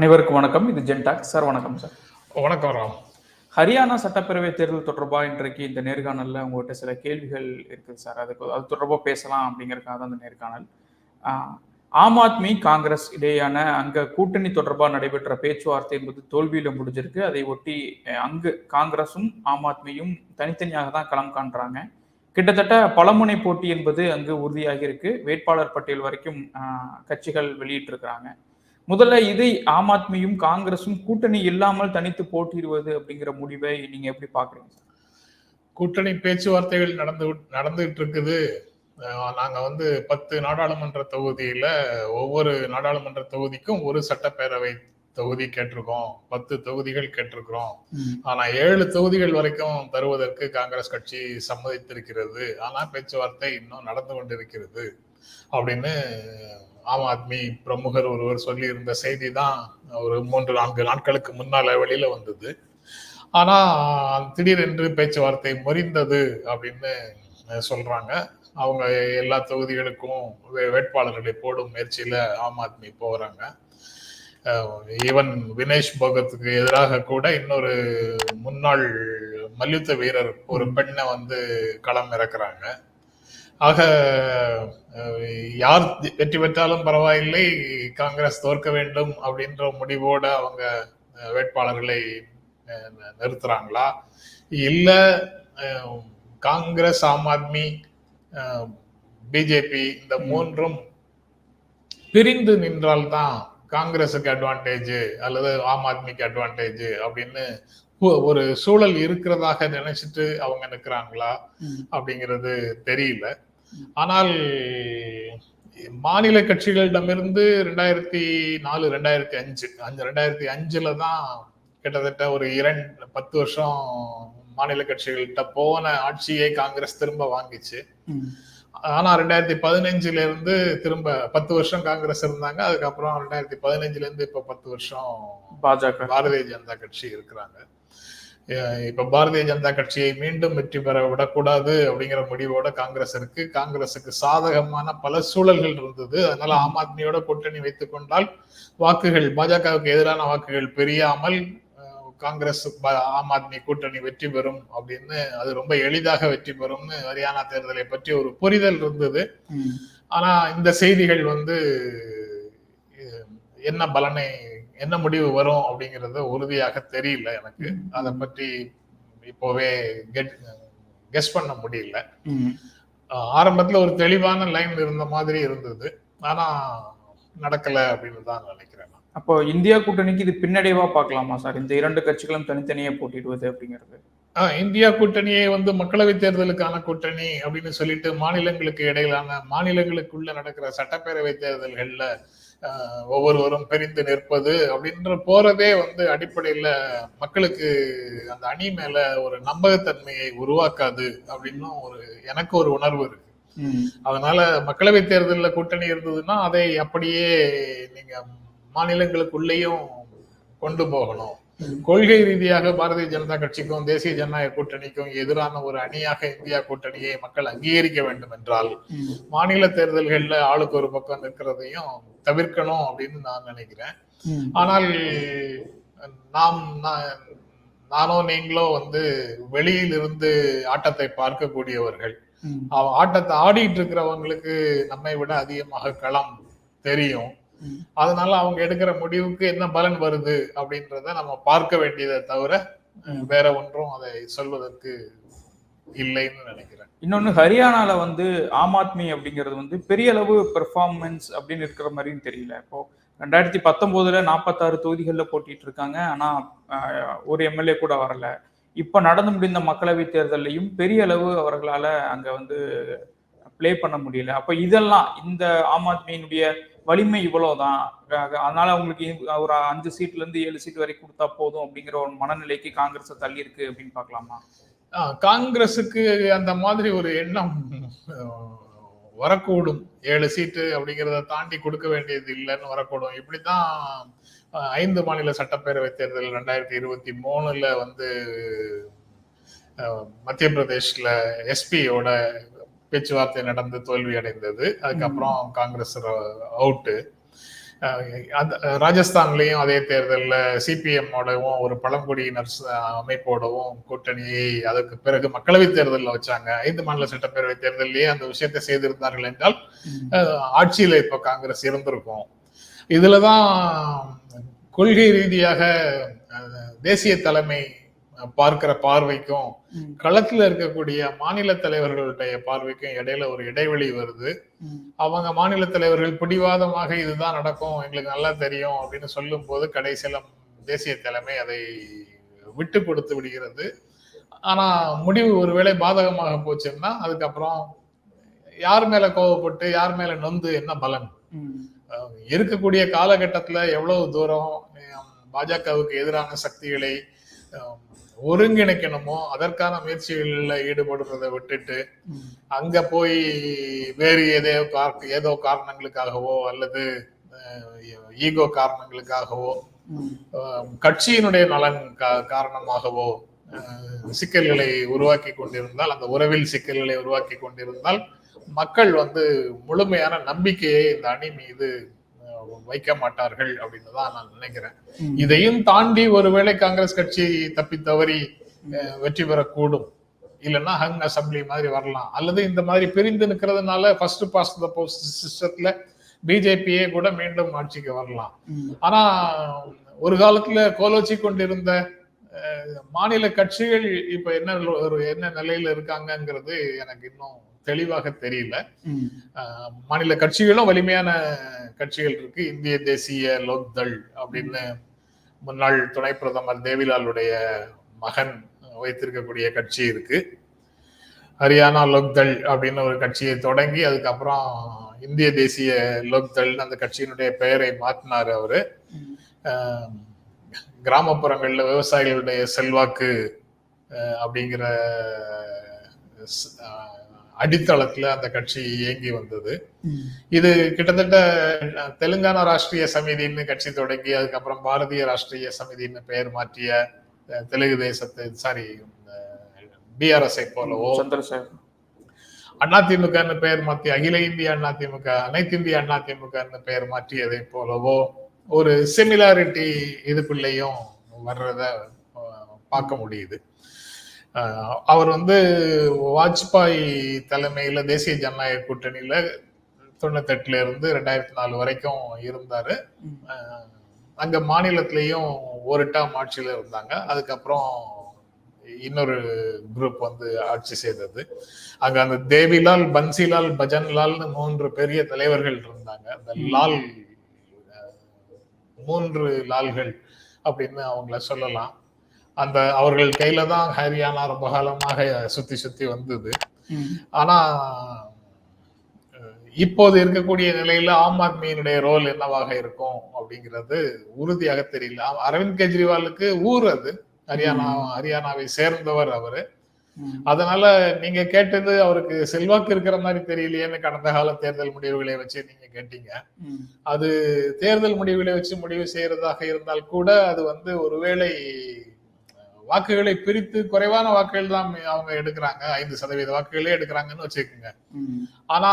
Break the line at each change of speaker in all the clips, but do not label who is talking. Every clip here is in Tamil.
அனைவருக்கும் வணக்கம். இது ஜென்டாக். சார் வணக்கம் சார்.
வணக்கம் ராம்.
ஹரியானா சட்டப்பேரவை தேர்தல் தொடர்பாக இன்றைக்கு இந்த நேர்காணலில் உங்கள்கிட்ட சில கேள்விகள் இருக்குது சார். அதுக்கு அது தொடர்பாக பேசலாம் அப்படிங்கறதுக்காக தான் இந்த நேர்காணல். ஆம் ஆத்மி காங்கிரஸ் இடையேயான அங்க கூட்டணி தொடர்பாக நடைபெற்ற பேச்சுவார்த்தை என்பது தோல்வியில முடிஞ்சிருக்கு. அதை ஒட்டி அங்கு காங்கிரஸும் ஆம் ஆத்மியும் தனித்தனியாக தான் களம் காண்றாங்க. கிட்டத்தட்ட பலமுனை போட்டி என்பது அங்கு உறுதியாகி இருக்கு. வேட்பாளர் பட்டியல் வரைக்கும் கட்சிகள் வெளியிட்டிருக்கிறாங்க. முதல்ல இதை ஆம் ஆத்மியும் காங்கிரஸும் கூட்டணி இல்லாமல் தனித்து போட்டியிடுவது அப்படிங்கிற முடிவை நீங்க எப்படி பாக்குறீங்க?
கூட்டணி பேச்சுவார்த்தைகள் நடந்து நடந்துகிட்டு இருக்குது நாங்க வந்து பத்து நாடாளுமன்ற தொகுதியில ஒவ்வொரு நாடாளுமன்ற தொகுதிக்கும் ஒரு சட்டப்பேரவை தொகுதி கேட்டிருக்கோம். பத்து தொகுதிகள் கேட்டிருக்கிறோம். ஆனா ஏழு தொகுதிகள் வரைக்கும் தருவதற்கு காங்கிரஸ் கட்சி சம்மதித்திருக்கிறது. ஆனா பேச்சுவார்த்தை இன்னும் நடந்து கொண்டிருக்கிறது. அப்படின்னு ஆம் ஆத்மி பிரமுகர் ஒருவர் சொல்லியிருந்த செய்தி தான் ஒரு மூன்று நான்கு நாட்களுக்கு முன்னால வெளியில வந்தது. ஆனா திடீரென்று பேச்சுவார்த்தை முறிந்தது அப்படின்னு சொல்றாங்க. அவங்க எல்லா தொகுதிகளுக்கும் வே- வேட்பாளர்களை போடும் முயற்சியில ஆம் ஆத்மி போறாங்க. ஈவன் வினேஷ் போகத்துக்கு எதிராக கூட இன்னொரு முன்னாள் மல்யுத்த வீரர் ஒரு பெண்ணை வந்து களம் இறக்குறாங்க ஆக யார் வெற்றி பெற்றாலும் பரவாயில்லை காங்கிரஸ் தோற்க வேண்டும் அப்படின்ற முடிவோட அவங்க வேட்பாளர்களை நிறுத்துறாங்களா? இல்ல காங்கிரஸ் ஆம் ஆத்மி பிஜேபி இந்த மூன்றும் பிரிந்து நின்றால்தான் காங்கிரஸுக்கு அட்வான்டேஜ் அல்லது ஆம் ஆத்மிக்கு அட்வான்டேஜ் அப்படின்னு ஒரு சூழல் இருக்கிறதாக நினைச்சிட்டு அவங்க நிற்கிறாங்களா? அப்படிங்கிறது தெரியல. ஆனால் மாநில கட்சிகளிடமிருந்து ரெண்டாயிரத்தி நாலு ரெண்டாயிரத்தி அஞ்சு அஞ்சு ரெண்டாயிரத்தி அஞ்சுல தான் கிட்டத்தட்ட ஒரு இரண்டு பத்து வருஷம் மாநில கட்சிகள்கிட்ட போன ஆட்சியை காங்கிரஸ் திரும்ப வாங்கிச்சு. ஆனா ரெண்டாயிரத்தி பதினஞ்சுல இருந்து திரும்ப பத்து வருஷம் காங்கிரஸ் இருந்தாங்க. அதுக்கப்புறம் ரெண்டாயிரத்தி பதினஞ்சுல இருந்து இப்ப பத்து வருஷம்
பாஜக.
பாரதிய ஜனதா கட்சி இருக்கிறாங்க. இப்ப பாரதிய ஜனதா கட்சியை மீண்டும் வெற்றி பெற விடக்கூடாது அப்படிங்கிற முடிவோட காங்கிரஸ் இருக்கு. காங்கிரசுக்கு சாதகமான பல சூழல்கள் இருந்தது. அதனால ஆம் ஆத்மியோட கூட்டணி வைத்துக் கொண்டால் வாக்குகள் பாஜகவுக்கு எதிரான வாக்குகள் பெரியாமல் காங்கிரஸ் ஆம் ஆத்மி கூட்டணி வெற்றி பெறும் அப்படின்னு அது ரொம்ப எளிதாக வெற்றி பெறும்னு ஹரியானா தேர்தலை பற்றி ஒரு புரிதல் இருந்தது. ஆனா இந்த செய்திகள் வந்து என்ன பலனை என்ன முடிவு வரும் அப்படிங்கறது உறுதியாக தெரியல எனக்கு. அதை பற்றி இப்போவே கெட் கெஸ் பண்ண முடியல. ஆரம்பத்துல ஒரு தெளிவான லைன் இருந்த மாதிரி இருந்தது. ஆனா நடக்கல அப்படின்னு தான் நினைக்கிறேன் நான்.
அப்போ இந்தியா கூட்டணிக்கு இது பின்னடைவா பார்க்கலாமா சார்? இந்த இரண்டு கட்சிகளும் தனித்தனியே போட்டியிடுவது அப்படிங்கிறது.
இந்தியா கூட்டணியை வந்து மக்களவை தேர்தலுக்கான கூட்டணி அப்படின்னு சொல்லிட்டு மாநிலங்களுக்கு இடையிலான மாநிலங்களுக்குள்ள நடக்கிற சட்டப்பேரவை தேர்தல்கள்ல ஒவ்வொருவரும் பிரிந்து நிற்பது அப்படின்ற போறதே வந்து அடிப்படையில மக்களுக்கு அந்த அணி மேல ஒரு நம்பகத்தன்மையை உருவாக்காது அப்படின்னும் ஒரு எனக்கு ஒரு உணர்வு இருக்கு. அதனால மக்களவை தேர்தலில் கூட்டணி இருந்ததுன்னா அதை அப்படியே நீங்க மாநிலங்களுக்குள்ளேயும் கொண்டு போகணும் கொள்கை ரீதியாக பாரதிய ஜனதா கட்சிக்கும் தேசிய ஜனநாயக கூட்டணிக்கும் எதிரான ஒரு அணியாக இந்தியா கூட்டணியை மக்கள் அங்கீகரிக்க வேண்டும் என்றால். மாநில தேர்தல்கள்ல ஆளுக்கு ஒரு பக்கம் நிற்கிறதையும் தவிர்க்கணும் அப்படின்னு நான் நினைக்கிறேன். ஆனால் நாம் நானோ நீங்களோ வந்து வெளியில் இருந்து ஆட்டத்தை பார்க்கக்கூடியவர்கள் ஆட்டத்தை ஆடிட்டு இருக்கிறவங்களுக்கு நம்மை விட அதிகமாக களம் தெரியும். அதனால அவங்க எடுக்கிற முடிவுக்கு என்ன பலன் வருது அப்படின்றத நம்ம பார்க்க வேண்டியதை தவிர. வேற ஒன்றும் அதை சொல்வதற்கு இல்லைன்னு நினைக்கிறேன்.
இன்னொன்னு ஹரியானால வந்து ஆம் ஆத்மி அப்படிங்கிறது வந்து பெரிய அளவு பெர்ஃபார்மன்ஸ் அப்படின்னு இருக்கிற மாதிரியும் தெரியல. இப்போ ரெண்டாயிரத்தி பத்தொன்பதுல நாற்பத்தாறு தொகுதிகள்ல போட்டிட்டு இருக்காங்க. ஆனா ஒரு எம்எல்ஏ கூட வரல. இப்ப நடந்து முடிந்த மக்களவை தேர்தல்லையும் பெரிய அளவு அவர்களால அங்க வந்து ப்ளே பண்ண முடியல. அப்ப இதெல்லாம் இந்த ஆம் ஆத்மியினுடைய வலிமை இவ்வளவுதான். அதனால அவங்களுக்கு ஒரு அஞ்சு சீட்ல இருந்து ஏழு சீட் வரை கொடுத்தா போதும் அப்படிங்கிற ஒரு மனநிலைக்கு காங்கிரஸ் தள்ளி இருக்கு அப்படின்னு பார்க்கலாமா?
காங்கிரஸுக்கு அந்த மாதிரி ஒரு எண்ணம் வரக்கூடும். ஏழு சீட்டு அப்படிங்கிறத தாண்டி கொடுக்க வேண்டியது இல்லைன்னு வரக்கூடும். இப்படித்தான் ஐந்து மாநில சட்டப்பேரவை தேர்தல் ரெண்டாயிரத்தி இருபத்தி மூணுல வந்து மத்திய பிரதேஷ்ல எஸ்பியோட பேச்சுவார்த்தை நடந்து தோல்வி அடைந்தது. அதுக்கப்புறம் காங்கிரஸ் அவுட்டு. அந்த ராஜஸ்தான்லயும் அதே தேர்தல்ல சிபிஎம் ஓடவும் ஒரு பழங்குடியினர் அமைப்போடவும் கூட்டணியை அதற்கு பிறகு மக்களவை தேர்தலில் வச்சாங்க. ஐந்து மாநில சட்டப்பேரவை தேர்தலிலேயே அந்த விஷயத்தை செய்திருந்தார்கள் என்றால் ஆட்சியில இப்ப காங்கிரஸ் இருந்திருக்கும். இதுலதான் கொள்கை ரீதியாக தேசிய தலைமை பார்க்கிற பார்வைக்கும். களத்துல இருக்கக்கூடிய மாநில தலைவர்களுடைய பார்வைக்கும் இடையில ஒரு இடைவெளி வருது. அவங்க மாநில தலைவர்கள் பிடிவாதமாக இதுதான் நடக்கும் எங்களுக்கு நல்லா தெரியும் அப்படின்னு சொல்லும் போது கடைசியில தேசிய தலைமை அதை விட்டு கொடுத்து விடுகிறது ஆனா முடிவு ஒருவேளை பாதகமாக போச்சுன்னா அதுக்கப்புறம் யார் மேல கோவப்பட்டு யார் மேல நொந்து என்ன பலன் இருக்கக்கூடிய காலகட்டத்துல எவ்வளவு தூரம் பாஜகவுக்கு எதிரான சக்திகளை ஒருங்கிணைக்கணுமோ அதற்கான முயற்சிகளில் ஈடுபடுறதை விட்டுட்டு. அங்க போய் வேறு ஏதோ ஏதோ காரணங்களுக்காகவோ அல்லது ஈகோ காரணங்களுக்காகவோ கட்சியினுடைய நலன் காரணமாகவோ சிக்கல்களை உருவாக்கி கொண்டிருந்தால் அந்த உறவில் சிக்கல்களை உருவாக்கி கொண்டிருந்தால் மக்கள் வந்து முழுமையான நம்பிக்கையை இந்த அணி மீது வைக்க மாட்டார்கள் அப்படின்னு தான் நான் நினைக்கிறேன். இதையும் தாண்டி ஒருவேளை காங்கிரஸ் கட்சி தப்பி தவறி வெற்றி பெறக்கூடும். இல்லைன்னா ஹங் அசம்பிளி மாதிரி வரலாம். அல்லது இந்த மாதிரி பிரிந்து நிற்கிறதுனால ஃபர்ஸ்ட் பாஸ்ட் த போஸ்ட் சிஸ்டத்துல பிஜேபியே கூட மீண்டும் ஆட்சிக்கு வரலாம். ஆனா ஒரு காலத்துல கோலோச்சி கொண்டிருந்த மாநில கட்சிகள் இப்ப என்ன என்ன நிலையில இருக்காங்கங்கிறது எனக்கு இன்னும் தெளிவாக தெரியல. மாநில கட்சிகளும் வலிமையான கட்சிகள் இருக்கு. இந்திய தேசிய லோக்தள் அப்படின்னு முன்னாள் துணை பிரதமர் தேவிலாலுடைய மகன் வைத்திருக்கக்கூடிய கட்சி இருக்கு. ஹரியானா லோக்தள் அப்படின்னு ஒரு கட்சியை தொடங்கி அதுக்கப்புறம் இந்திய தேசிய லோக்தள்னு அந்த கட்சியினுடைய பெயரை மாற்றினாரு அவரு. கிராமப்புறங்கள்ல விவசாயிகளுடைய செல்வாக்கு அப்படிங்கிற அடித்தளத்துல அந்த கட்சி இயங்கி வந்தது. இது கிட்டத்தட்ட தெலுங்கானா ராஷ்டிரிய சமிதின்னு கட்சி தொடங்கி அதுக்கப்புறம் பாரதிய ராஷ்டிரிய சமிதின்னு பெயர் மாற்றிய தெலுங்கு தேசத்தை சாரி பிஆர்எஸ்ஐ போலவோ
சந்திரசேகர்.
அதிமுகன்னு பெயர் மாற்றி அகில இந்திய அதிமுக அனைத்து இந்திய அதிமுகன்னு பெயர் மாற்றியதை போலவோ ஒரு சிமிலாரிட்டி இதுக்குள்ளேயும் வர்றத பார்க்க முடியுது. அவர் வந்து வாஜ்பாய் தலைமையில தேசிய ஜனநாயக கூட்டணியில தொண்ணூத்தெட்டுல இருந்து ரெண்டாயிரத்தி நாலு வரைக்கும் இருந்தாரு. அங்க மாநிலத்திலையும் ஒரு டேர்ம் ஆட்சியில இருந்தாங்க. அதுக்கப்புறம் இன்னொரு குரூப் வந்து ஆட்சி செய்தது. அங்க அந்த தேவிலால் பன்சிலால் பஜன்லால்னு மூன்று பெரிய தலைவர்கள் இருந்தாங்க. அந்த. லால் மூன்று லால்கள் அப்படின்னு அவங்கள சொல்லலாம். அந்த அவர்கள் கையில தான் ஹரியானா ரொம்ப காலமாக சுத்தி சுத்தி வந்தது. ஆனா இப்போது இருக்கக்கூடிய நிலையில ஆம் ஆத்மியினுடைய ரோல் என்னவாக இருக்கும் அப்படிங்கிறது உறுதியாக தெரியல அரவிந்த் கெஜ்ரிவாலுக்கு ஊர் அது ஹரியானா ஹரியானாவை சேர்ந்தவர் அவரு. அதனால நீங்க கேட்டது அவருக்கு செல்வாக்கு இருக்கிற மாதிரி தெரியலையேன்னு கடந்த கால தேர்தல் முடிவுகளை வச்சு நீங்க கேட்டீங்க. அது தேர்தல் முடிவுகளை வச்சு முடிவு செய்யறதாக இருந்தால் கூட அது வந்து ஒருவேளை வாக்குகளை பிரித்து குறைவான வாக்குகள் தான் அவங்க எடுக்கிறாங்க ஐந்து சதவீத வாக்குகளே எடுக்கிறாங்கன்னு வச்சுக்கோங்க. ஆனா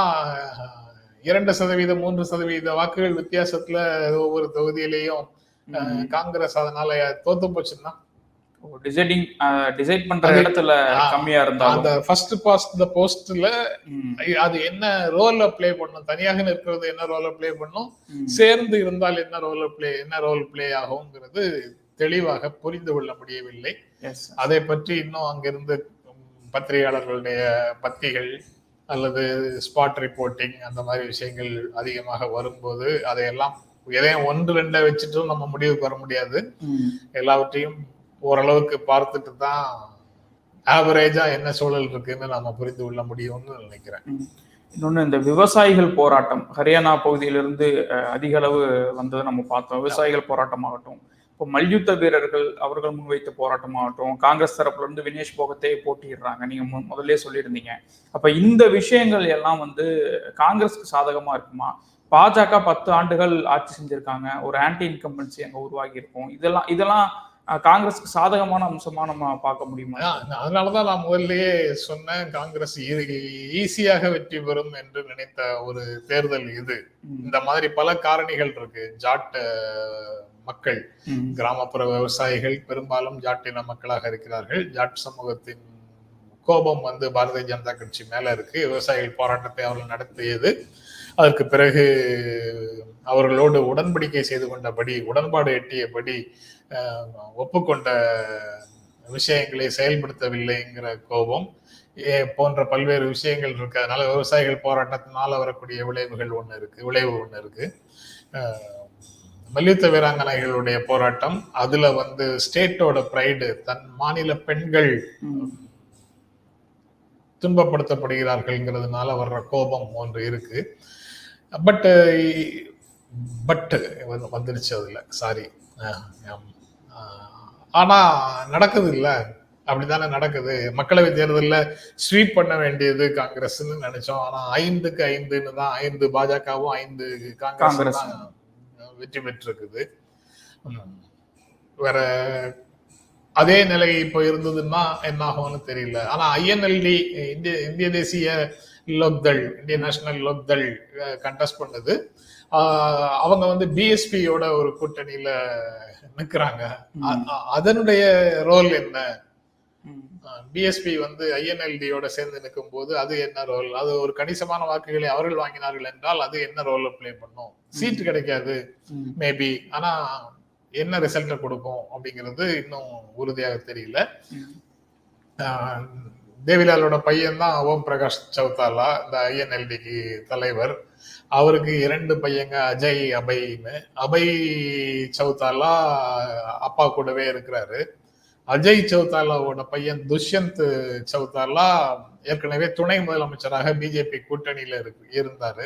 இரண்டு சதவீதம் மூன்று சதவீத வாக்குகள் வித்தியாசத்துல ஒவ்வொரு தொகுதியிலையும். காங்கிரஸ் அதனால தோத்து போச்சுன்னா
டிசைடிங் டிசைட் பண்ற இடத்துல கம்மியா இருந்தாலும்
அந்த ஃபர்ஸ்ட் பாஸ்ட் த போஸ்ட்ல. அது என்ன ரோல ப்ளே பண்ணும் தனியாக நிற்கிறது என்ன ரோல ப்ளே பண்ணும். சேர்ந்து இருந்தால் என்ன ரோல ப்ளே என்ன ரோல் ப்ளே ஆகுங்கிறது தெளிவாக புரிந்து கொள்ள முடியவில்லை. அதை பற்றி இன்னும் அங்கிருந்து பத்திரிகையாளர்களுடைய பத்திகள் அல்லது ஸ்பாட் ரிப்போர்ட்டிங் அந்த மாதிரி விஷயங்கள் அதிகமாக வரும்போது அதையெல்லாம் எதையும் ஒன்று ரெண்டை வச்சுட்டும் நம்ம முடிவுக்கு வர முடியாது. எல்லாவற்றையும் ஓரளவுக்கு பார்த்துட்டு தான் ஆவரேஜா என்ன சூழல் இருக்குன்னு நம்ம புரிந்து கொள்ள முடியும்னு நினைக்கிறேன்.
இன்னொன்னு இந்த விவசாயிகள் போராட்டம். ஹரியானா பகுதியிலிருந்து அதிக அளவு வந்ததை நம்ம பார்த்தோம். விவசாயிகள் போராட்டமாகட்டும் இப்போ மல்யுத்த வீரர்கள் அவர்கள் முன்வைத்த போராட்டமாகட்டும் காங்கிரஸ் தரப்புல இருந்து வினேஷ் போகத்தை போட்டியிடுறாங்க. நீங்க மு- முதல்லயே சொல்லியிருந்தீங்க. அப்ப இந்த விஷயங்கள் எல்லாம் வந்து காங்கிரஸ்க்கு சாதகமா இருக்குமா? பாஜக பத்து ஆண்டுகள் ஆட்சி செஞ்சிருக்காங்க. ஒரு ஆன்டி இன்கம்பன்சி அங்க உருவாகி இருக்கும். இதெல்லாம் இதெல்லாம் காங்கிரஸ்க்கு சாதகமான அம்சமா நம்ம பார்க்க முடியுமா?
அதனாலதான் நான் முதல்லயே சொன்னேன் காங்கிரஸ் ஈஸியாக வெற்றி பெறும் என்று நினைத்த ஒரு தேர்தல் இது. இந்த மாதிரி பல காரணிகள் இருக்கு. ஜாட் மக்கள் கிராமப்புற விவசாயிகள் பெரும்பாலும் ஜாட்டின மக்களாக இருக்கிறார்கள். ஜாட் சமூகத்தின் கோபம் வந்து பாரதிய ஜனதா கட்சி மேல இருக்கு. விவசாயிகள் போராட்டத்தை அவர்கள் நடத்தியது. அதற்கு பிறகு அவர்களோடு உடன்படிக்கை செய்து கொண்டபடி உடன்பாடு எட்டியபடி ஒப்புக்கொண்ட விஷயங்களை செயல்படுத்தவில்லைங்கிற கோபம் ஏ- போன்ற பல்வேறு விஷயங்கள் இருக்கு. அதனால விவசாயிகள் போராட்டத்தினால வரக்கூடிய விளைவுகள் ஒண்ணு இருக்கு. விளைவு ஒண்ணு இருக்கு. மல்யுத்த வீராங்கனைகளுடைய போராட்டம் அதுல வந்து ஸ்டேட்டோட ப்ரைடு தன் மாநில பெண்கள் துன்பப்படுத்தப்படுகிறார்கள்ங்கிறதுனால வர்ற கோபம் ஒன்று இருக்கு. பட் பட் வந்துருச்சு அதுல. சாரி ஆனா நடக்குது இல்ல. அப்படித்தானே நடக்குது. மக்களவை தேர்தலில் ஸ்வீப் பண்ண வேண்டியது காங்கிரஸ்ன்னு நினைச்சோம். ஆனா ஐந்துக்கு ஐந்துன்னு தான் ஐந்து பாஜகவும் ஐந்து காங்கிரஸ்
காங்கிரஸ்.
தான் வெற்றி பெற்றிருக்குது. வேற அதே நிலை இப்போ இருந்ததுன்னா என்ன ஆகும்னு தெரியல. ஆனா ஐஎன்எல்டி இந்திய இந்திய தேசிய லோக்தள் இந்திய நேஷனல் லோக்தள் கண்டெஸ்ட் பண்ணுது. அவங்க வந்து பிஎஸ்பியோட ஒரு கூட்டணியில நிக்கிறாங்க. அதனுடைய ரோல் என்ன? பிஎஸ்பி வந்து ஐஎன்எல்டியோட சேர்ந்து நிற்கும் போது அது என்ன ரோல் அது ஒரு கணிசமான வாக்குகளை அவர்கள் வாங்கினார்கள் என்றால் அது என்ன ரோல் ப்ளே பண்ணும்? சீட் கிடைக்காது மேபி ஆனா என்ன ரிசல்ட்டை கொடுக்கும் அப்படிங்கிறது இன்னும் உறுதியாக தெரியல. தேவிலாலோட பையன் தான் ஓம் பிரகாஷ் சௌதாலா இந்த ஐஎன்எல்டிக்கு தலைவர். அவருக்கு இரண்டு பையங்க அஜய் அபய்னு. அபய் சௌதாலா அப்பா கூடவே இருக்கிறாரு. அஜய் சௌதாலாவோட பையன் துஷ்யந்த் சௌதாலா ஏற்கனவே துணை முதலமைச்சராக பிஜேபி கூட்டணியில இருக்கு இருந்தாரு.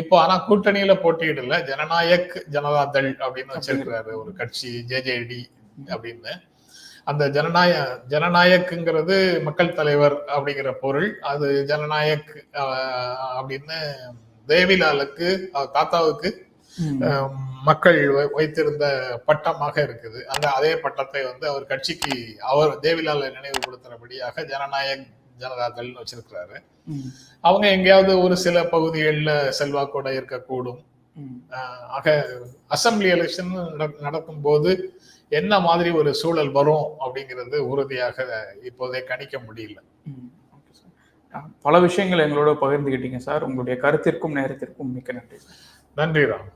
இப்போ ஆனா கூட்டணியில போட்டியிடல. ஜனநாயக் ஜனதா தள் அப்படின்னு வச்சிருக்கிறாரு ஒரு கட்சி ஜேஜேடி அப்படின்னு. அந்த ஜனநாய ஜனநாயக்குங்கிறது மக்கள் தலைவர் அப்படிங்கிற பொருள். அது ஜனநாயக் அப்படின்னு தேவிலாலுக்கு தாத்தாவுக்கு மக்கள் வைத்திருந்த பட்டமாக இருக்குது. அந்த அதே பட்டத்தை வந்து அவர் கட்சிக்கு அவர் தேவிலாலை நினைவுபடுத்துறபடியாக ஜனநாயக் ஜனதாதள்னு வச்சிருக்கிறாரு. அவங்க எங்கேயாவது ஒரு சில பகுதிகளில் செல்வாக்கோட இருக்கக்கூடும். ஆக அசம்பிளி எலெக்ஷன் நடக்கும் போது என்ன மாதிரி ஒரு சூழல் வரும் அப்படிங்கிறது உறுதியாக இப்போதே கணிக்க முடியல.
பல விஷயங்கள் எங்களோட பகிர்ந்துக்கிட்டீங்க சார். உங்களுடைய கருத்திற்கும் நேரத்திற்கும் மிக்க நன்றி
நன்றி ராம்.